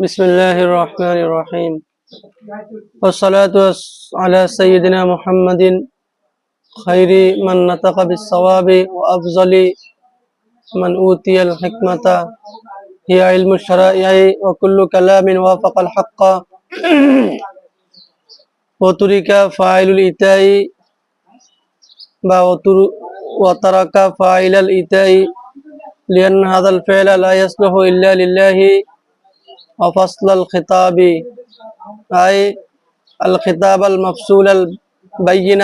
بسم الله الرحمن الرحيم والصلاة على سيدنا محمد خير من نطق بالصواب وأفضل من أوتي الحكمة هي علم الشرائع وكل كلام وافق الحق وترك فاعل وتر- وترك فاعل الإيتاء لأن هذا الفعل لا يصلح إلا لله وفصل الخطاب أي الخطاب المفصول البين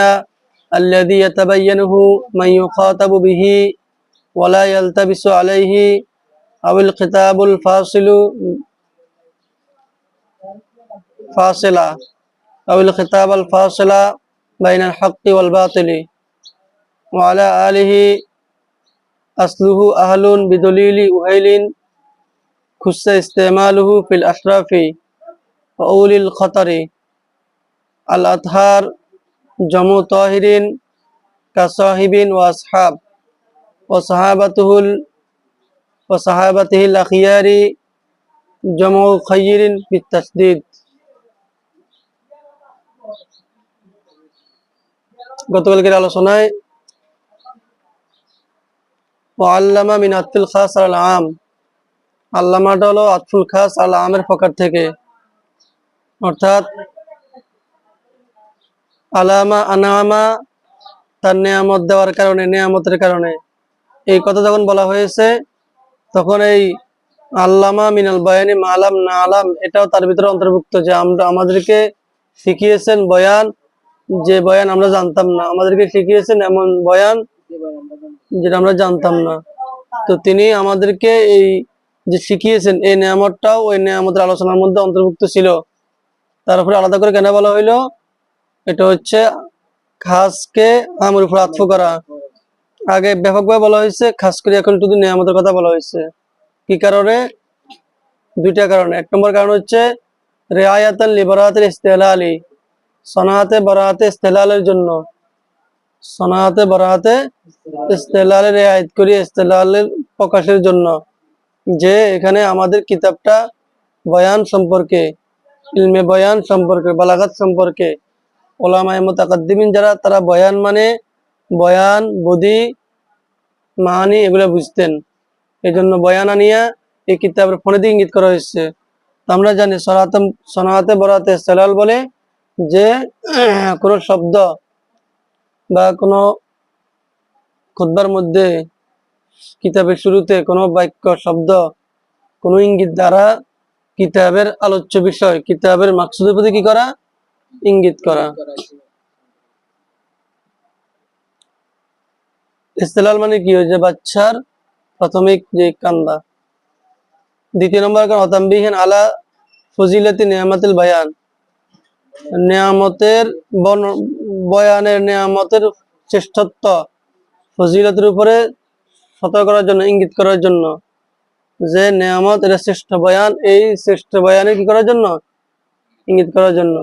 الذي يتبينه من يخاطب به ولا يلتبس عليه أو الخطاب الفاصل فاصلة أو الخطاب الفاصل بين الحق والباطل. وعلى آله أصله أهل بدليل أهيل খুসা ইস্তেমালহু feel Ashrafi উলিল খতারি। আল আতহার জমু তহিরিন কাসাহিবিন ওয়াসহাব ও সাহাবাতুহুল, ও সাহাবাতিহিল আখিয়ারি জমু খয়িরিন বিতাসদিদ গতকালকের আলোচনায় ও আল্লামা মিন আত্তুল আল আম। আল্লামাটা হলো আতফুল খাস আল আমের প্রকার থেকে। অর্থাৎ আলামা আনামা তার নিয়ামত দেওয়ার কারণে, নিয়ামতের কারণে। এই কথা যখন বলা হয়েছে, তখন এই আল্লামা মিনাল বয়ানি মালাম না আলাম, এটাও তার ভিতরে অন্তর্ভুক্ত যে আমরা, আমাদেরকে শিখিয়েছেন বয়ান, যে বয়ান আমরা জানতাম না। আমাদেরকে শিখিয়েছেন এমন বয়ান, যেটা আমরা জানতাম না। তো তিনি আমাদেরকে এই যে শিখিয়েছেন এই নিয়ামতটাও, ওই নিয়ামতের আলোচনার মধ্যে অন্তর্ভুক্ত ছিল। তারপরে আলাদা করে কেন বলা হইল? এটা হচ্ছে খাসকে আমের উপর আত্ম করা। আগে ব্যাপকভাবে বলা হয়েছে, খাস করে এখন শুধু নিয়ামতের কথা বলা হয়েছে। কি কারণে? দুইটা কারণে। এক নম্বর কারণ হচ্ছে রেয়ায়াতাল লিবরাতের ইস্তেলালি সনাহাতে বরাহাতে ইস্তেলালের জন্য। সনাহাতে বরাহাতে ইস্তেলালের রেয়ায়ত করি ইস্তেলালের প্রকাশের জন্য। যে এখানে আমাদের কিতাবটা বয়ান সম্পর্কে, ইলমে বয়ান সম্পর্কে, বালাগাত সম্পর্কে, ওলামায় মোতাকাদ্দিমিন যারা, তারা বয়ান মানে বয়ান বদি মাহানি এগুলো বুঝতেন। এই জন্য বয়ান আনিয়া এই কিতাবের ফোনে দিয়ে ইঙ্গিত করা হয়েছে। আমরা জানি সনাতন, সনাতে বরাতে সালাল বলে যে, কোনো শব্দ বা কোনো খুতবার মধ্যে কিতাবের শুরুতে কোনো বাক্য, শব্দ, কোনো ইঙ্গিত দ্বারা কিতাবের আলোচ্য বিষয়, কিতাবের মাকসুদের প্রতি কি করা? ইঙ্গিত করা। ইস্তেলাল মানে কি? হয়েছে বাচ্চার প্রাথমিক যে কান্দা দ্বিতীয় নম্বর অতাম্বিহীন আলা ফজিলতি নিয়ামতুল বায়ান। নিয়ামতের বয়ানের নিয়ামতের শ্রেষ্ঠত্ব ফজিলতের উপরে সতর্ক করার জন্য, ইঙ্গিত করার জন্য যে নিয়ামত এটা শ্রেষ্ঠ বয়ান। এই শ্রেষ্ঠ বয়ানে কি করার জন্য? ইঙ্গিত করার জন্য।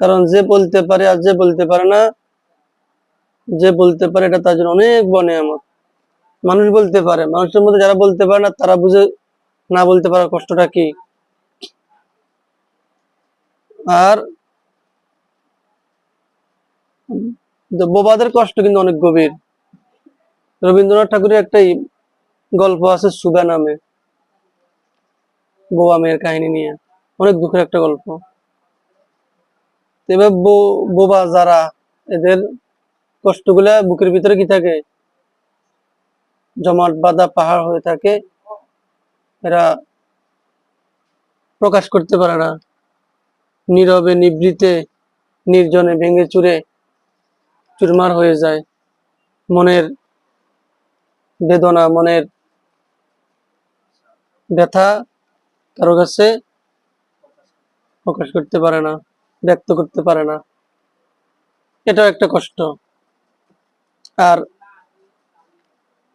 কারণ যে বলতে পারে আর যে বলতে পারে না, যে বলতে পারে এটা তার জন্য অনেক বড় নিয়ামত। মানুষ বলতে পারে, মানুষের মধ্যে যারা বলতে পারে না, তারা বুঝে না বলতে পারার কষ্টটা কি? আর বোবাদের কষ্ট কিন্তু অনেক গভীর। রবীন্দ্রনাথ ঠাকুরের একটাই গল্প আছে সুগা নামে, বোবা মেয়ের কাহিনী নিয়ে। অনেক দুঃখের একটা গল্প। এবার বোবা, যারা, এদের কষ্টগুলা বুকের ভিতরে কি থাকে? জমাট বাঁধা পাহাড় হয়ে থাকে, এরা প্রকাশ করতে পারে না। নীরবে নিবৃতে নির্জনে, ভেঙে চুরে, চুরমার হয়ে যায়। মনের বেদনা, মনের ব্যথা কারও কাছে প্রকাশ করতে পারে না, ব্যক্ত করতে পারে না। এটাও একটা কষ্ট। আর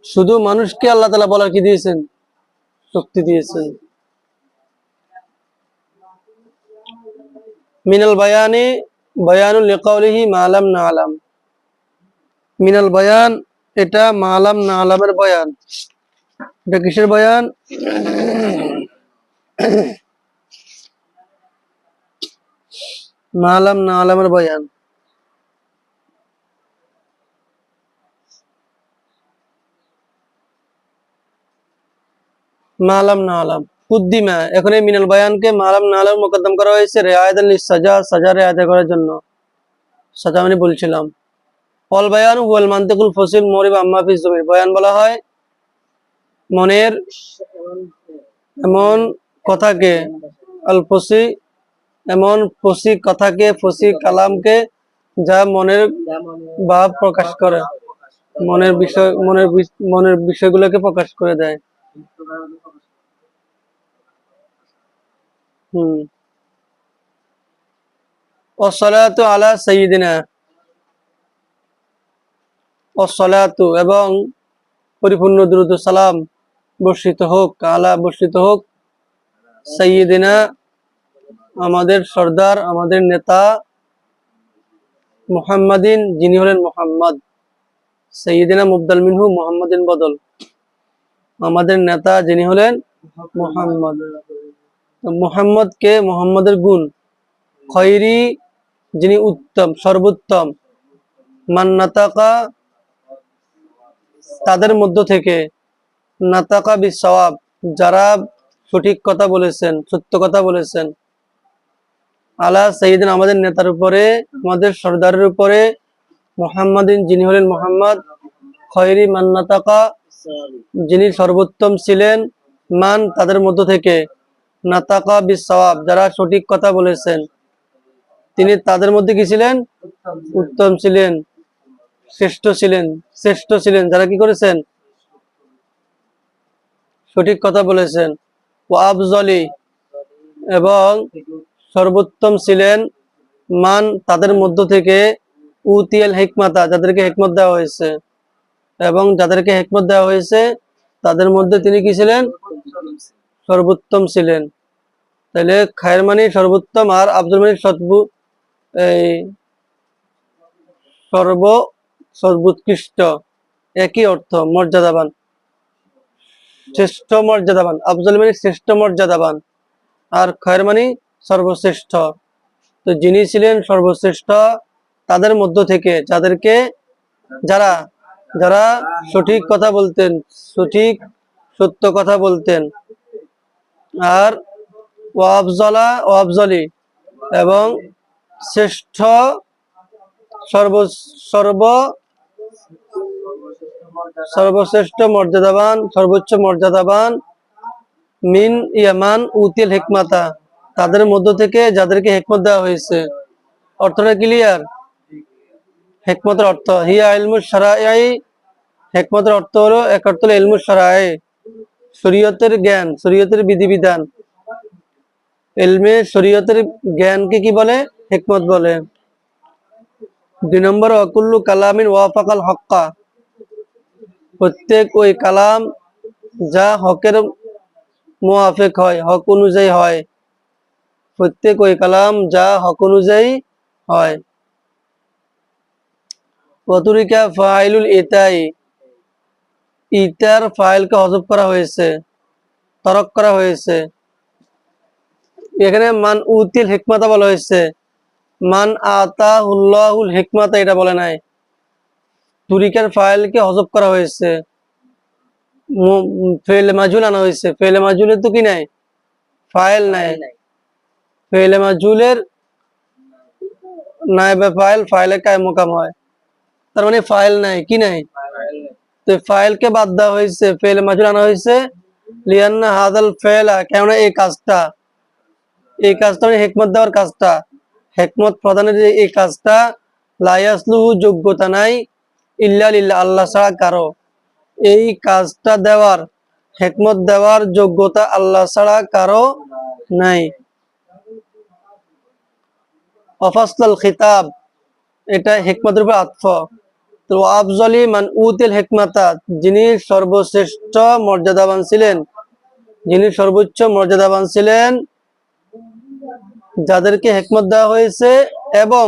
শুধু মানুষকে আল্লাহ তালা বলার কি দিয়েছেন? শক্তি দিয়েছেন। মিনাল বায়ানি বয়ানুল লিকাউলিহি মালাম না আলাম মিনাল বয়ান এটা মালাম না আলামের বয়ান। এটা কিসের বয়ান? মালাম না আলামের বয়ান। মালাম না আলাম। কুদ্দিমা এখন এই মিনাল বয়ানকে মালাম না আলাম মোকদ্দম করা হয়েছে রেয়ায়ত আলী সাজা সাজা রেয়ায়ত করার জন্য। সাজা আমি বলছিলাম। ফল বয়ান হুয়াল মান্তিকুল ফসিল, মরিব, আম্মা ফি জমির বয়ান বলা হয়। মনের এমন কথাকে, আল ফসি, এমন ফসি কথাকে, ফসি কালামকে যা মনের ভাব প্রকাশ করে। মনের বিষয়, মনের মনের বিষয়গুলোকে প্রকাশ করে দেয়। হুম। আলা সাইয়্যিদিনা। অসলাতু এবং পরিপূর্ণ দ্রুত সালাম বর্ষিত হোক আলা বর্ষিত হোক। সাইয়্যিদিনা আমাদের সর্দার, আমাদের নেতা মুহাম্মাদিন, যিনি হলেন মোহাম্মদ। সৈয়দিনা মুবদাল মিনহু মোহাম্মদিন বদল। আমাদের নেতা যিনি হলেন মোহাম্মদ। মোহাম্মদকে মোহাম্মদের গুণ খৈরি যিনি উত্তম, সর্বোত্তম। মান্নাতাকা তাদের মধ্য থেকে নাতাকা বিসওয়াব, যারা সঠিক কথা বলেছেন, সত্য কথা বলেছেন, আলা সঈদিন আমাদের নেতার উপরে, আমাদের সর্দারের উপরে, মোহাম্মদিন যিনি হলেন মোহাম্মদ, খয়রি মান্নাতাকা যিনি সর্বোত্তম ছিলেন, মান তাদের মধ্য থেকে নাতাকা বিসওয়াব, যারা সঠিক কথা বলেছেন, তিনি তাদের মধ্যে কি ছিলেন? উত্তম ছিলেন। শ্রেষ্ঠ ছিলেন শ্রেষ্ঠ ছিলেন, যারা কি করেছেন? সঠিক কথা বলেছেন। ও আফজলি এবং সর্বোত্তম ছিলেন মান তাদের মধ্য থেকে উতিয়াল হেকমাতা, যাদেরকে হেকমত দেওয়া হয়েছে। এবং যাদেরকে হেকমত দেওয়া হয়েছে, তাদের মধ্যে তিনি কি ছিলেন? সর্বোত্তম ছিলেন। তাহলে খায়ের মানি সর্বোত্তম আর আব্দুল মানিক সতবু এই সর্ব সর্বোৎকৃষ্ট, একই অর্থ মর্যাদাবান। শ্রেষ্ঠ মর্যাদাবান আফজল মানি শ্রেষ্ঠ মর্যাদাবান। আর খয়ের মানি সর্বশ্রেষ্ঠ। তো যিনি ছিলেন সর্বশ্রেষ্ঠ, তাদের মধ্য থেকে যাদেরকে যারা যারা সঠিক কথা বলতেন, সঠিক সত্য কথা বলতেন। আর ওয়াবজলা ওয়াবজলি এবং শ্রেষ্ঠ সর্ব সর্ব সর্বশ্রেষ্ঠ মর্যাদাবান, সর্বোচ্চ মর্যাদাবান মিন ইয়ামান উতিল হেকমাতা। তাদের মধ্য থেকে যাদেরকে হেকমত দেওয়া হয়েছে। অর্থটা ক্লিয়ার হেকমতের অর্থ। হিয়া ইলমু সারাই হেকমতের অর্থ হলো এক অর্থ হলো ইলমু সারাই শরীয়তের জ্ঞান, শরীয়তের বিধিবিধান। এলমে শরীয়তের জ্ঞানকে কি বলে? হেকমত বলে। দুই নম্বর অকুল্লু কালামিন ওয়াফাকাল হক্কা। প্রত্যেক ওই কালাম যা হকের মুআফেক হয়, হক অনুযায়ী হয়। প্রত্যেক ওই কালাম যা হক অনুযায়ী হয়। কতুরিকা ফাইলুল ইতাই, ইতার ফাইলকে হজব করা হয়েছে, তরক করা হয়েছে। এখানে মান উতিল হিকমাতা বলা হয়েছে। মান আতা হুল্লাহুল হিকমাতা এটা বলে নাই। তুরিকার ফাইলকে হজব করা হয়েছে। ফেলে মাজুল আনা হয়েছে। ফেলে মাজুলের তো কি নাই? ফাইল নাই। ফেলে মাজুলের নাইবে ফাইল ফাইলে কায় মোকাম হয়? তার মানে ফাইল নাই কি নাই? তো ফাইলকে বাদ দেওয়া হয়েছে ফেলে মাজুল আনা হয়েছে। লিয়ান্না হাদাল ফেলা কেননা এই কাজটা এই কাজটা মানে হেকমত দেওয়ার কাজটা। হেকমত প্রদানের এই কাজটা লায়াসলুহু যোগ্যতা নাই। আল্লাহ ছাড়া কারও। এই কাজটা দেওয়ার, হেকমত দেওয়ার যোগ্যতা আল্লাহ ছাড়া কারও নাই। খিতাব, এটা আত্ম। তো আফজলি মান উতিল হেকমাতা, যিনি সর্বশ্রেষ্ঠ মর্যাদাবান ছিলেন। যিনি সর্বোচ্চ মর্যাদাবান ছিলেন, যাদেরকে হেকমত দেওয়া হয়েছে এবং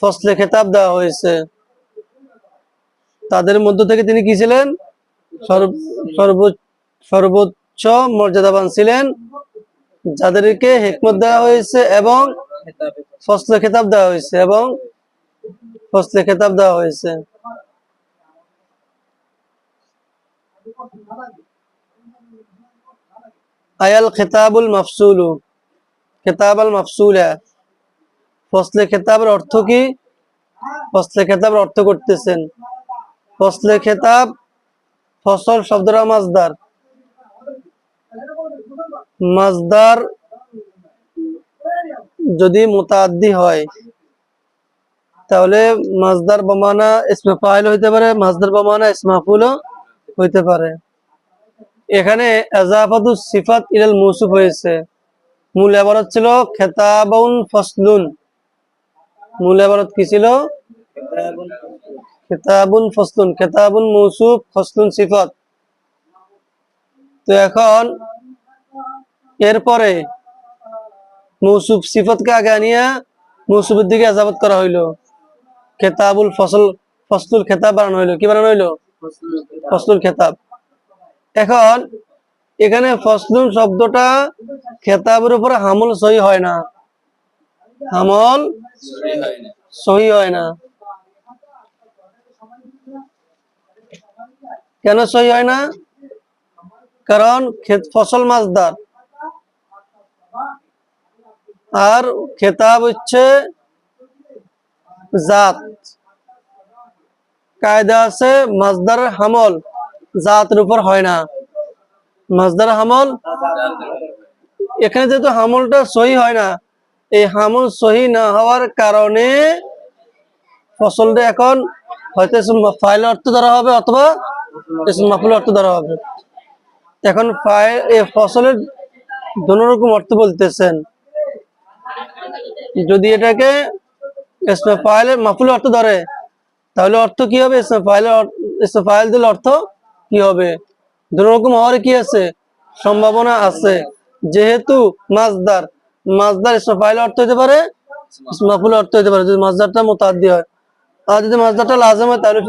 ফসলে খেতাব দেওয়া হয়েছে। তাদের মধ্য থেকে তিনি কি ছিলেন? সর্ব- সর্ব- সর্বোচ্চ মর্যাদাবান ছিলেন, যাদেরকে হেকমত দেওয়া হয়েছে এবং ফসলে খেতাব দেওয়া হয়েছে এবং ফসলে খেতাব দেওয়া হয়েছে। আয়াল খেতাবুল মাফসুলু, খেতাব আল মাফসুলা। ফসলে খেতাবের অর্থ কি? ফসলে খেতাবের অর্থ করতেছেন। ফসলে খেতাব, ফসল শব্দরা মাজদার মাজদার যদি মুতাদ্দি হয়, তাহলে মাজদার বমানা ইসমে ফাইল হইতে পারে মাজদার বমানা ইসমাফুলও হইতে পারে। এখানে এজাফাতু সিফাত ইলাল মৌসুফ হয়েছে। মূল আবারত ছিল খেতাবুন ফসলুন। মূল আবারত কি ছিল? খেতাবুন ফসলুন খেতাবুন মৌসুফ, ফসলুন সিফাত। তো এখন এরপরে মৌসুফ সিফতকে আগে আনিয়া মৌসুফের দিকে আজাবত করা হইল। খেতাবুল ফসল, ফসলুল খেতাব বানানো হইল। কি বানানো হইল? ফসলুল খেতাব। এখন এখানে ফসলুল শব্দটা খেতাবের উপরে হামল সহি হয় না। হামল সহি হয় না। কেন সহি হয় না? কারণ ফসল মাছদার। আর খেতাব হচ্ছে জাত। কায়দা আছে মাছদার হামল, জাতের উপর হয় না। মাছদার হামল, এখানে যেহেতু হামলটা সহি হয় না, এই হামল সহি না হওয়ার কারণে ফসলটা এখন হয়তো ফাইল অর্থ ধরা হবে অথবা মাফুল অর্থ ধরা হবে। এখন ফাইল এই ফসলের দোনো রকম অর্থ বলতেছেন। যদি এটাকে ইসমে মাফুল অর্থ ধরে, তাহলে অর্থ কি হবে? ইসমে ফাইলের ফাইল দিলে অর্থ কি হবে? দোনো রকম হওয়ার কি আছে? সম্ভাবনা আছে। যেহেতু মাছদার মাছদার ইসমে ফাইল অর্থ হতে পারে ইসমে মাফুল অর্থ হতে পারে। যদি মাছদারটা মোতাদ্দি হয়, আর যদি মাছদারটা লাজম হয়, তাহলে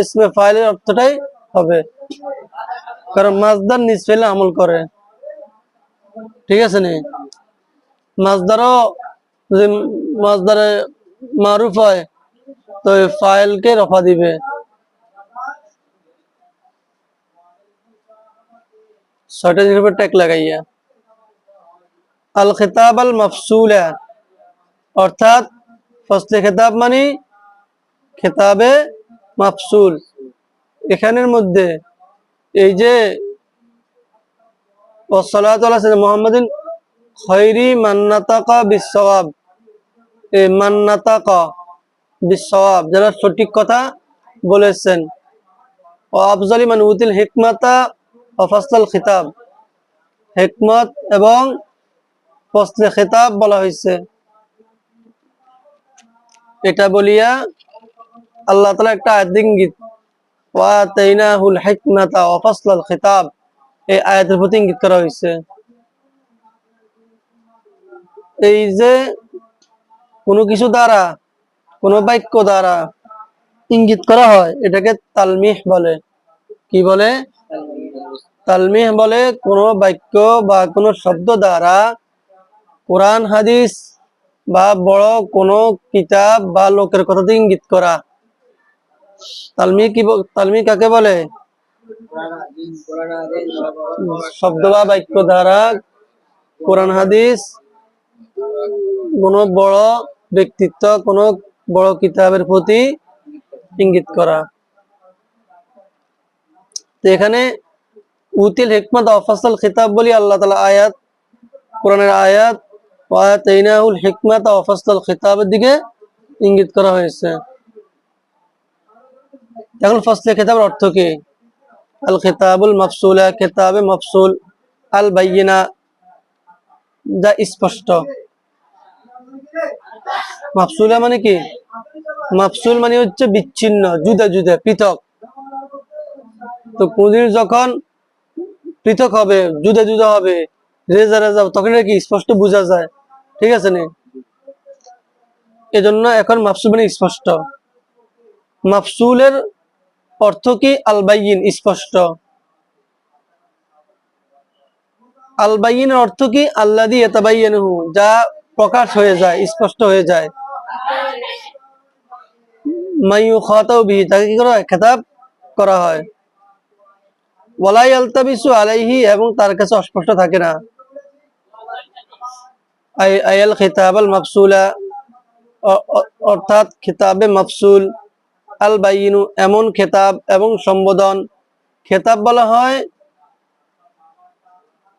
ইসমে- ফাইলের অর্থটাই হবে। কারণ মাছদার নিজ ফেলে আমল করে। ঠিক আছে নি? মাছদারও যদি মাছদারে মারুফ হয়, তো ফাইলকে রফা দিবে। ছয়টা আল খেতাব আল মফসুলা অর্থাৎ ফসলে খেতাব মানে খেতাবে মাফসুল। এখানের মধ্যে এই যে খৈরি মান্নাতাকা এই মান্নাতাকা যারা সঠিক কথা বলেছেন। ও আফজালি মান উতিল হিকমাতা ও ফসল খিতাব। হিকমত এবং খিতাব বলা হয়েছে এটা বলিয়া আল্লাহ তালা একটা আয়াত ইঙ্গিত এই করা যে কোনো কিছু হয়, এটাকে তালমিহ বলে। কি বলে? তালমিহ বলে কোনো বাক্য বা কোনো শব্দ দ্বারা কোরআন, হাদিস বা বড় কোনো কিতাব বা লোকের কথাতে ইঙ্গিত করা। তালমি কি তালমি কাকে বলে? শব্দ বা বাক্য দ্বারা কোরআন হাদিস, কোনো বড় ব্যক্তিত্ব, কোনো বড় কিতাবের প্রতি ইঙ্গিত করা। এখানে উতিল হিকমত অফাসল খিতাব বলি আল্লাহ তালা আয়াত, কোরআনের আয়াত ওয়াতাইনাহুল হিকমত অফাসল খিতাবের দিকে ইঙ্গিত করা হয়েছে। এখন ফসলে খেতাবের অর্থ কি? আল খেতাবুল মফসুলা, খেতাবে মফসুল, আল বাইয়িনা, যা স্পষ্ট। মাফসুলা মানে কি? মাফসুল মানে হচ্ছে বিচ্ছিন্ন, জুদা জুদা, পৃথক। তো কোনদিন যখন পৃথক হবে, জুদা জুদা হবে, রেজা রেজা তখন কি স্পষ্ট বোঝা যায়? ঠিক আছে নি? এজন্য এখন মাফসুল মানে স্পষ্ট। মাফসুলের অর্থ কি? আলবাইন, স্পষ্ট। আলবাইনের অর্থ কি? আল্লাদি এতাবাইয়ানহু যা প্রকাশ হয়ে যায়, স্পষ্ট হয়ে যায়। মাইয়ু খাতাও বিহি, তাকে কি করা হয়? খেতাব করা হয়। ওয়ালাই আলতাবিসু আলাইহি, এবং তার কাছে অস্পষ্ট থাকে না। আয়াল খিতাব আল মাফসুলা অর্থাৎ খিতাবে মাফসুল। আল বাইনু এমন খেতাব এবং সম্বোধন। খেতাব বলা হয়,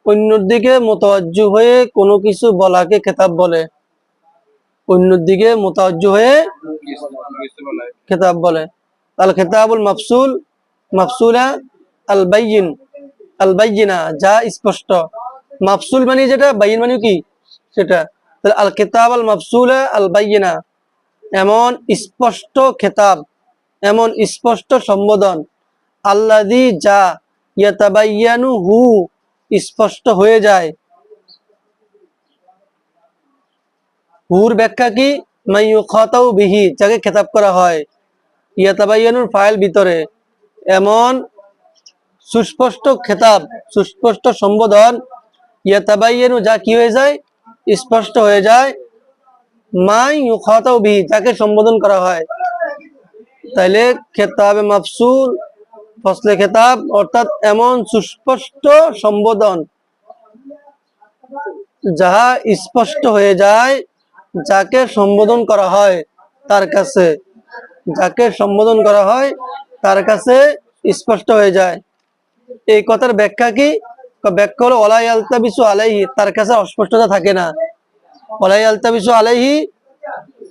অন্যর দিকে মোতাজ্জু হয়ে কোনো কিছু বলাকে খেতাব বলে। অন্যর দিকে মোতাজ্জু হয়ে খেতাব বলে। আল খেতাবুল মাফসুল, মাফসুলা আল বাইন আল বাইনা যা স্পষ্ট। মাফসুল মানে যেটা বাইন মানে কি? সেটা। আল খেতাব আল মাফসুলা আল বাইনা এমন স্পষ্ট খেতাব। এমন স্পষ্ট সম্বোধন আল্লাদি যা ইয়াতাবাইয়ানু হু স্পষ্ট হয়ে যায়। হুর ব্যাখ্যা কি? মাইয়ু খাতাও বিহি যাকে খেতাব করা হয়। ইয়াতাবাইয়ানুর ফাইল ভিতরে এমন সুস্পষ্ট খেতাব, সুস্পষ্ট সম্বোধন, ইয়াতাবাইয়ানু যা কি হয়ে যায়? স্পষ্ট হয়ে যায়, মাই ইউখাতাও বিহি যাকে সম্বোধন করা হয়। তাইলে খেতাবে মাফসুল, ফসলে খেতাব, অর্থাৎ এমন সুস্পষ্ট সম্বোধন যাহা স্পষ্ট হয়ে যায়, যাকে সম্বোধন করা হয় তার কাছে। যাকে সম্বোধন করা হয় তার কাছে স্পষ্ট হয়ে যায়। এই কথার ব্যাখ্যা কি? ব্যাখ্যা হলো ওলাই আলতাবিসু আলাইহি তার কাছে অস্পষ্টতা থাকে না। ওলাই আলতাবিসু আলাইহি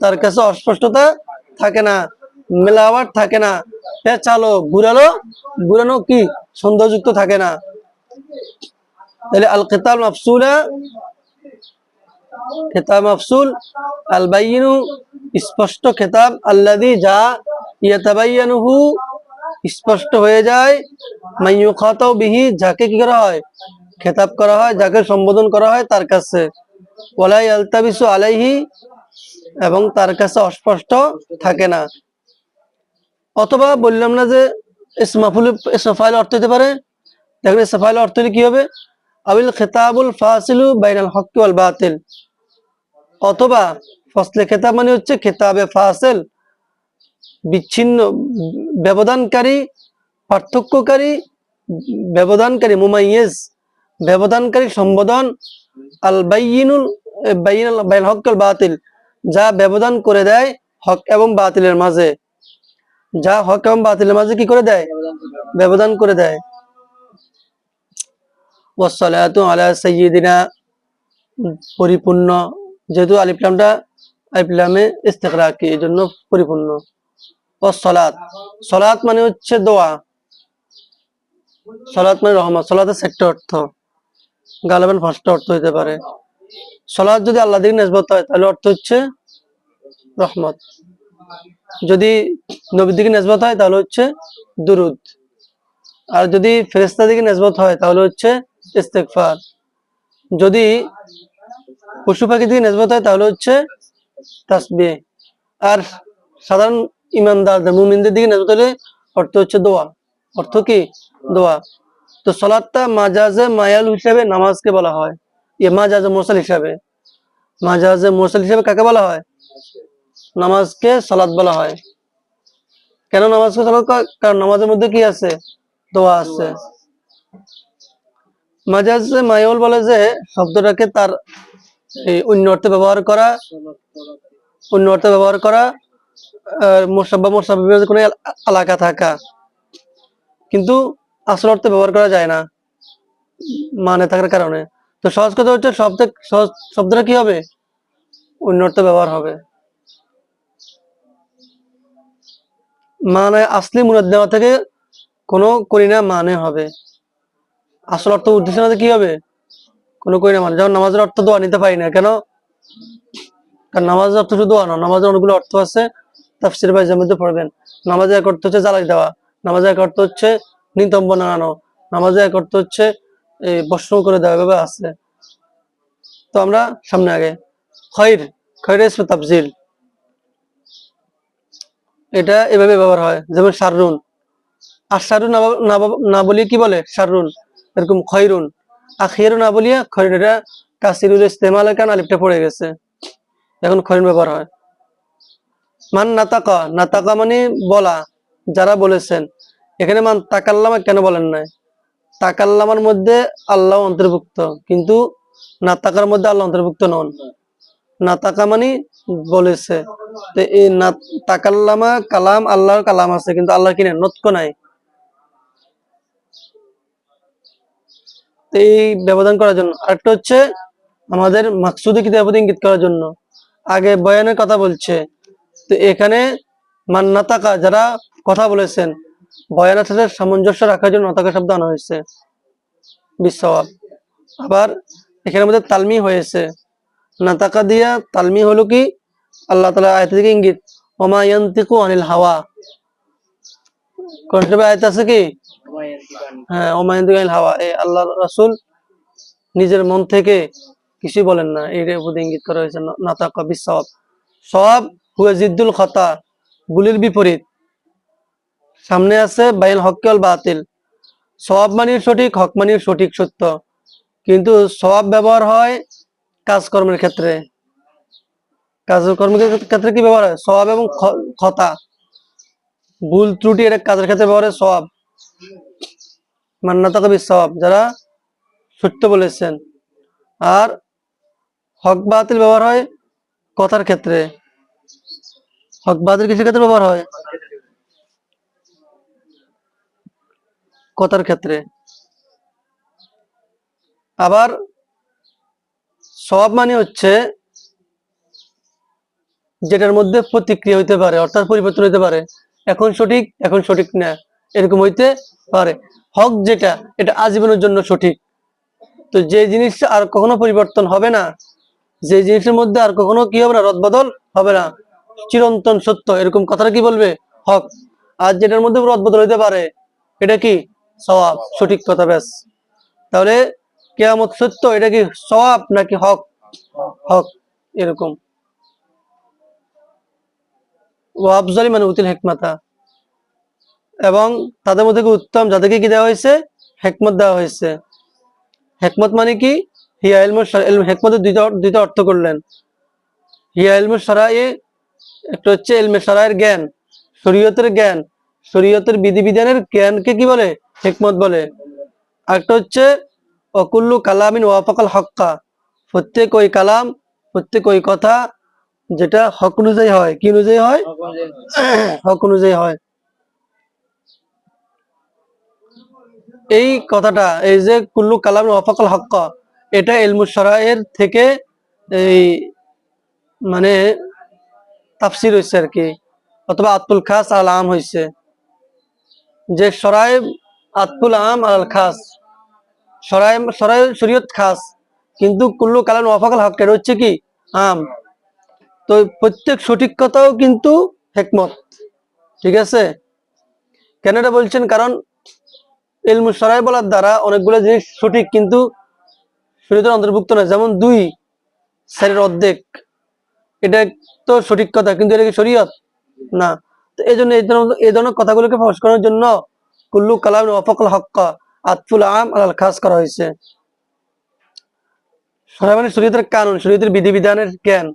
তার কাছে অস্পষ্টতা থাকে না। মেলাওয়াট থাকে না। পেঁচালো ঘুরালো? ঘুরানো কি? সৌন্দর্যযুক্ত থাকে না। তাহলে আল কিতাব মাফসুলা খেতাব মাফসুল, আল বাইনু স্পষ্ট খেতাব আল্লাদি যা ইয়াতাবাইয়ানুহু স্পষ্ট হয়ে যায়। মাইয়ু খাতাও বিহি, যাকে কি করা হয়? খেতাব করা হয়, যাকে সম্বোধন করা হয়, তার কাছে। ওলাই আলতাবিসু আলাইহি, এবং তার কাছে অস্পষ্ট থাকে না। অথবা বললাম না যে ইসমাফুল ইসমাফাইল অর্থ হতে পারে। দেখেন ইসমাফাইল অর্থ হলে কি হবে? আবিল খেতাবুল ফাসিলু বাইনাল হক ওয়াল বাতিল। অথবা ফসলে খেতাব মানে হচ্ছে খেতাবে ফাসিল, বিচ্ছিন্ন, ব্যবধানকারী, পার্থক্যকারী, ব্যবধানকারী, মুমাইয়েজ, ব্যবধানকারী সম্বোধন, আল বাইনুল, বাইনাল বাইল হক বাতিল, যা ব্যবধান করে দেয় হক এবং বাতিলের মাঝে। যা হক এবং বাতিলের মাঝে কি করে দেয়? ব্যবধান করে দেয়। ওয়াসসালাতু আলা সাইয়্যিদিনা। পরিপূর্ণ, যেহেতু আলিফলামটা আলিফলামে ইস্তেকরাকি এই জন্য পরিপূর্ণ। ওয়াসসালাত। সালাত মানে হচ্ছে দোয়া। সালাত মানে রহমত। সালাতের সেক্টর অর্থ। গালাবান ফার্স্ট অর্থ হতে পারে। সালাত যদি আল্লাহ দিকে নেসবত হয়, তাহলে অর্থ হচ্ছে রহমত। যদি নবীর দিকে নেসবত হয়, তাহলে হচ্ছে দুরুদ। আর যদি ফেরেস্তা দিকে নেসবত হয়, তাহলে হচ্ছে ইস্তেকফার যদি পশু পাখি দিকে নেসবত হয়, তাহলে হচ্ছে তাসবি আর সাধারণ ইমানদারদের, মুমিনদের দিকে নেসবত হলে অর্থ হচ্ছে দোয়া। অর্থ কি? দোয়া। তো সলাদটা মাজাজে মায়াল হিসাবে নামাজকে বলা হয়। ইয়ে মাজাজে মোসাল হিসাবে। মাজাজে মোসাল হিসাবে কাকে বলা হয়? নামাজকে সালাদ বলা হয়। কেন নামাজকে সালাদ কারণ নামাজের মধ্যে কি আছে? দোয়া আছে। মাজাজে মায়াল বলে যে, শব্দটাকে তার এই অন্য অর্থে ব্যবহার করা, অন্য অর্থে ব্যবহার করা মোসাব্বা মোসাব্বা কোনো এল- এলাকা থাকা। কিন্তু আসল অর্থে ব্যবহার করা যায় না মানে থাকার কারণে। তো সহজ কথা হচ্ছে, শব্দ শব্দটা কি হবে? অন্য অর্থে ব্যবহার হবে। মানে আসলি মুরাদ দেওয়া থেকে কোনো করিনা মানে হবে। আসল অর্থ উদ্দেশ্য না কি হবে? কোনো করিনা মানে। যেমন নামাজের অর্থ দোয়া নিতে পারি না, কেন? কারণ নামাজের অর্থ শুধু দোয়া না, নামাজের অনেকগুলো অর্থ আছে, তাফসির ভাই মধ্যে পড়বেন। নামাজের এক অর্থ হচ্ছে জ্বালাই দেওয়া, নামাজের এক অর্থ হচ্ছে নিতম্ব নাড়ানো, নামাজের এক অর্থ হচ্ছে এই বস্ত্র করে দেওয়া, এভাবে আছে। তো আমরা সামনে আগে। খৈর খৈর ইসমে তাফজিল এটা এভাবে ব্যবহার হয়, যেমন শাররুন। আর শারুন না বল- না বল- না বলিয়ে কি বলে? শাররুন। এরকম খৈরুন আখিরু না বলিয়া খৈর এটা কাসিরুল ইস্তেমাল কান আলিফটা পড়ে গেছে? এখন খরিন ব্যবহার হয়। মান নাতাকা নাতাকা মানে বলা, যারা বলেছেন। এখানে মান তাকাল্লামা কেন বলেন নাই? তাকাল্লামার মধ্যে আল্লাহ অন্তর্ভুক্ত, কিন্তু নাতাকার মধ্যে আল্লাহ অন্তর্ভুক্ত নন। নাতাকা মানে বলেছে এই তাকাল্লামা কালাম, আল্লাহর কালাম আছে, কিন্তু আল্লাহ কিনে নতক নাই। এই ব্যবধান করার জন্য। আরেকটা হচ্ছে আমাদের মাকসুদি কিতাবত ইঙ্গিত করার জন্য। আগে বয়ানের কথা বলছে, তো এখানে মান্নাতাকা যারা কথা বলেছেন বয়ানের সাথে সামঞ্জস্য রাখার জন্য নাতাকা শব্দ আনা হয়েছে। বিশ্ববাব আবার এখানের মধ্যে তালমি হয়েছে। নাতাকা দিয়া তালমি হলো কি? আল্লাহ তালা আয়ত থেকে ইঙ্গিত ওমায়ন্তিকু অনিল হাওয়া। কোন আয়ত আছে কি? হ্যাঁ ওমায়ন্তিকু অনিল হাওয়া। এই আল্লাহ রাসূল নিজের মন থেকে কিছুই বলেন না। এর উপর ইঙ্গিত করা হয়েছে নাতাকা বিশ্ববাব সব হুয়া জিদ্দুল খতা, গুলির বিপরীত। সামনে আছে বাইল হক্কেল বাতিল। সব মানির সঠিক, হক মানির সঠিক সত্য। কিন্তু সব ব্যবহার হয় কাজকর্মের ক্ষেত্রে। কাজকর্মের ক্ষেত্রে কি ব্যবহার হয়? সব এবং খতা। ভুল ত্রুটি এটা কাজের ক্ষেত্রে ব্যবহার হয় সব মান্নাতা কবি সব যারা সত্য বলেছেন। আর হক বাতিল ব্যবহার হয় কথার ক্ষেত্রে। হক বাতিল কিসের ক্ষেত্রে ব্যবহার হয়? কথার ক্ষেত্রে। আবার সব মানে হচ্ছে যেটার মধ্যে প্রতিক্রিয়া হইতে পারে, অর্থাৎ পরিবর্তন হইতে পারে। এখন সঠিক এখন সঠিক না, এরকম হইতে পারে। হক যেটা, এটা আজীবনের জন্য সঠিক। তো যে জিনিস আর কখনো পরিবর্তন হবে না, যে জিনিসের মধ্যে আর কখনো কি হবে না, রদবদল হবে না। চিরন্তন সত্য, এরকম কথাটা কি বলবে? হক। আর যেটার মধ্যে রদবদল হইতে পারে, এটা কি? সওয়াব, সঠিক কথা ব্যাস। তাহলে কেয়ামত সত্য, এটা কি সওয়াব নাকি হক? হক, এরকম। ও আফজালি মানে উতিল হেকমাতা। এবং তাদের মধ্যে উত্তম? যাদেরকে কি দেওয়া হয়েছে? হেকমত দেওয়া হয়েছে। হেকমত মানে কি? হিয়া হেকমতের দুইটা অর্থ করলেন। হিয়া ইলমু সারাই একটা হচ্ছে ইলমে সারায়ের জ্ঞান, শরীয়তের জ্ঞান। শরীয়তের বিধিবিধানের জ্ঞানকে কি বলে? হেকমত বলে। আরেকটা হচ্ছে অকুল্লু কালামিন ওয়াফাকাল হক্কা। প্রত্যেক ওই কালাম প্রত্যেক ওই কথা যেটা হক অনুযায়ী হয়। কি অনুযায়ী হয়? হক অনুযায়ী হয়। এই কথাটা এই যে কুল্লু কালাম ওয়াফাকাল হক্কা এটা ইলমুস সারায়ের থেকে এই মানে তাফসির হয়েছে আর কি। অথবা আতুল খাস আল আম হয়েছে যে সরাই আতুল আম আল খাস। সরাই সরাই শরীয়ত খাস। কিন্তু কুল্লু কালাম ওয়াফাকাল হক এটা হচ্ছে কি? আম, তো প্রত্যেক সঠিক কথাও কিন্তু হেকমত। ঠিক আছে? কেন এটা বলছেন? কারণ ইলমু সরাই বলার দ্বারা অনেকগুলো জিনিস সঠিক, কিন্তু শরীয়তের অন্তর্ভুক্ত নয়। যেমন দুই, সারের অর্ধেক। এটা তো সঠিক কথা, কিন্তু এটা কি শরীয়ত? না। তো এই জন্য এই ধরনের কথাগুলোকে ফস করার জন্য কুল্লু কালাম ওয়াফাকাল হক্কা আতফুল আম আল খাস করা হয়েছে। সরাই মানে শরীয়তের কানুন, শরীয়তের বিধিবিধানের জ্ঞান।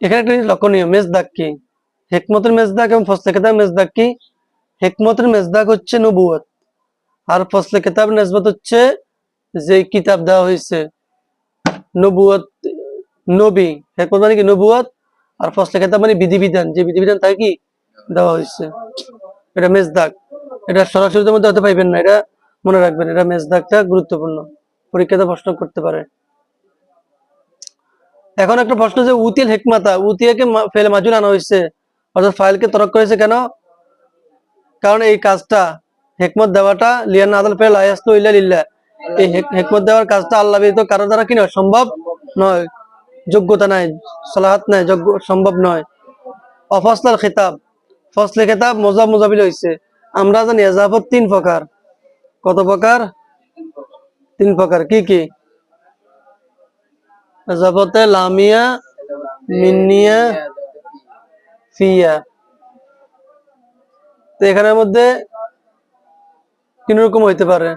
এখানে একটা লক্ষণীয়, মেজদাক কি? হেকমতের মেজদাক এবং ফসলে কেতাব মেজদাক কি? হেকমতের মেজদাক হচ্ছে নবুয়ত আর ফসলে কেতাব নেসবত হচ্ছে যে কিতাব দেওয়া হয়েছে। নবুয়ত নবী, হেকমত মানে কি? নবুয়ত আর ফসলে কেতাব মানে বিধিবিধান, যে বিধিবিধান তাই কি? দেওয়া হয়েছে। এটা মেজদাক। এটা সরাসরির মধ্যে হতে পাইবেন না, এটা মনে রাখবেন, এটা মেজদাকটা গুরুত্বপূর্ণ পরীক্ষাতে প্রশ্ন করতে পারে। এখন একটা প্রশ্ন যে উতিল হেকমাতা উতিয়াকে ফেলে মাজুল আনা হয়েছে, অর্থাৎ ফাইলকে তরক করেছে কেন? কারণ এই কাজটা, হেকমত দেওয়াটা লিয়ান আদাল ফেল আয়াস্তু ইল্লা লিল্লাহ। এই হেকমত দেওয়ার কাজটা আল্লাহ ব্যতীত কারও দ্বারা কি নয়, সম্ভব নয়। যোগ্যতা নাই, সালাহাত নাই, যোগ্য সম্ভব নয়। অফসলাল খেতাব, ফসলে খেতাব মোজাব মোজাবিল হয়েছে আমরা জানি এজাফত তিন প্রকার। কত প্রকার? তিন প্রকার। কি কি? এজাফতে লামিয়া মিনিয়া ফিয়া। তো এখানের মধ্যে কীরকম রকম হইতে পারে।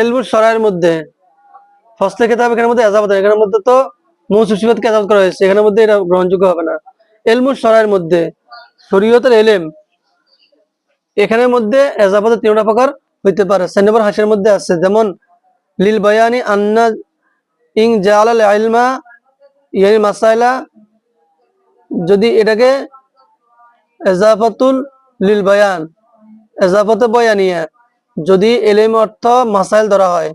এলবুর সরাইয়ের মধ্যে, ফসলে খেতাব এখানের মধ্যে এজাবত। এখানের মধ্যে তো মৌসুফ সিফাতকে এজাবত করা হয়েছে, এখানের মধ্যে এটা গ্রহণযোগ্য হবে না। এলমুর সরাইয়ের মধ্যে শরীয়তের এলেম, এখানের মধ্যে এজাবতের তিনটা প্রকার হইতে পারে। সেনেবর হাসের মধ্যে আছে, যেমন, লিল বয়ানি আন্না ইং জালাল ইলমা ইয়ানি মাসাইলা, যদি এটাকে এজাফাতুল লিল বয়ান, এজাফতে বয়ানিয়া। যদি এলেম অর্থ মাসাইল ধরা হয়।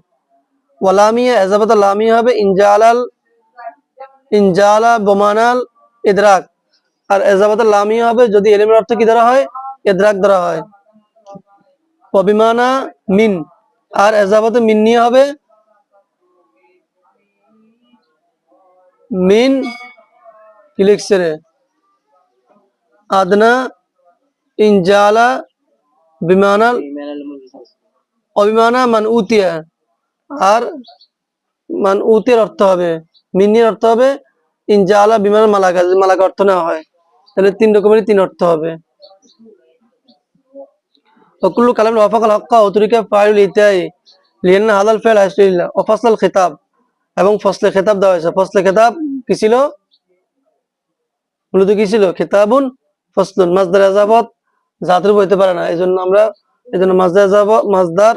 ওয়ালামিয়া এজাফত লামিয়া হবে ইনজালাল, ইনজালা বোমানাল ইদরাক আর এজাফত লামিয়া হবে যদি এলেমের অর্থ কি ধরা হয়? ইদরাক ধরা হয়। অবিমানা মিন। আর এজাফতে মিন নিয়ে হবে? মিন রে? আদনা ইনজালা বিমানাল অভিমানা মান উতিয়া। আর মান উতের অর্থ হবে মিনির অর্থ হবে, ইনজালা বিমান মালাকা মালাকা অর্থ নেওয়া হয়। তাহলে তিন রকমেরই তিন অর্থ হবে। অকুল্লু কালাম রফাকাল হক্কা অতরিকা ফাইল ইতাই লিয়ান্না হাদাল ফেল হাসলিল্লাহ অফাসলাল খেতাব। এবং ফসলে খেতাব দেওয়া হয়েছে। ফসলে খেতাব কি ছিল? মূলত কি ছিল? খেতাবুন ফসলুন। মাসদার আজাবত জাতরূপ বইতে পারে না। এই জন্য আমরা এই জন্য মাজদার আজাব মাজদার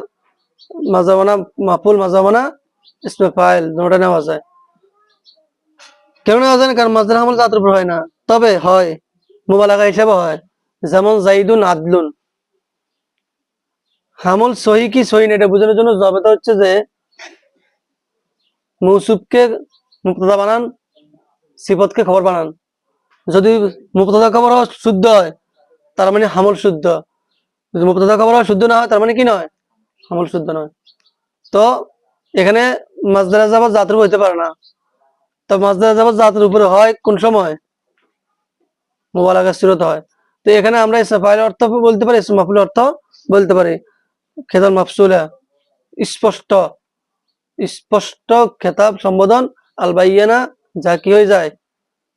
মাজাবানা মাফুল মাজাবানা ইসমে ফাইল দুটা নেওয়া যায়। কেন নেওয়া যায় না? কারণ মাজদার আমল জাতের উপর হয় না। তবে হয়, মোবালাগা হিসাবে হয়। যেমন জাইদুন আদলুন। হামল সহি কি সহি না, এটা বোঝানোর জন্য জবাবটা হচ্ছে যে, মৌসুফকে মুক্তদা বানান, সিফতকে খবর বানান। যদি মুক্তদা খবর শুদ্ধ হয়, তার মানে হামল শুদ্ধ। যদি মুক্তদা খবর শুদ্ধ না হয়, তার মানে কি নয়? হামল শুদ্ধ নয়। তো এখানে মাজদারা যাবার জাতের হইতে পারে না। তো মাজদারা যাবার জাতের উপরে হয় কোন সময়? মোবাইল আগে সিরত হয়। তো এখানে আমরা ইসমাফাইল অর্থ বলতে পারি ইসমাফুল অর্থ বলতে পারি। খেতাল মাফসুলা, স্পষ্ট স্পষ্ট খেতাব সম্বোধন, আলবাইয়ানা যা কি হয়ে যায়,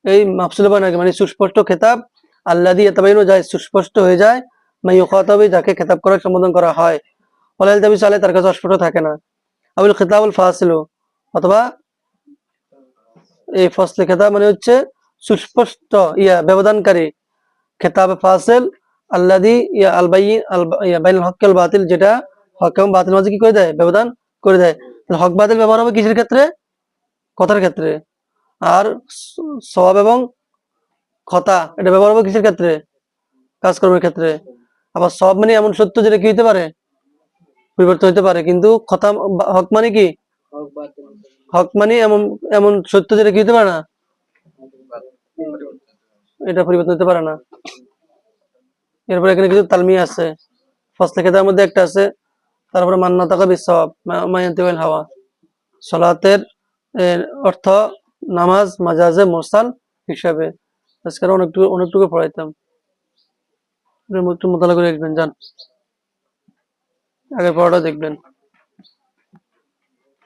এই মাফসুলা বানাকে মানে সুস্পষ্ট খেতাব আল্লাহ দিয়ে যায় সুস্পষ্ট হয়ে যায় মাই যাকে খেতাব করা সম্বোধন করা হয়। ওলাইল দাবি চালে তার কাছে অস্পষ্ট থাকে না। আবুল খেতাবুল ফাসিল অথবা এই ফসলে খেতাব মানে হচ্ছে সুস্পষ্ট ইয়া ব্যবধানকারী খেতাব ফাসিল আল্লাদি ইয়া আল বাই আল ইয়া বাইল হক বাতিল যেটা হক এবং বাতিল মাঝে কি করে দেয়? ব্যবধান করে দেয়। হক বাতিল ব্যবহার হবে কিসের ক্ষেত্রে? কথার ক্ষেত্রে। আর স- সওয়াব এবং খতা এটা ব্যবহার হবে কিসের ক্ষেত্রে? কাজকর্মের ক্ষেত্রে। আবার সব মানে এমন সত্য যেটা কি হতে পারে? পরিবর্তন হতে পারে। কিন্তু বা- হক মানে কি? হক মানে এমন এমন সত্য যেটা কি হতে পারে না? এটা পরিবর্তন হতে পারে না। এরপরে এখানে কিছু তালমি আছে। ফসলে খেতার মধ্যে একটা আছে। তারপরে মান্না তাকা বিসব মায়ান্তিওয়াল হাওয়া। সলাতের অর্থ নামাজ, মাজাজে মোসাল হিসাবে। আজকে অনেকটুকু অনেকটুকু পড়াইতাম। একটু মোতালা করে দেখবেন যান। আগের পড়াটা দেখবেন।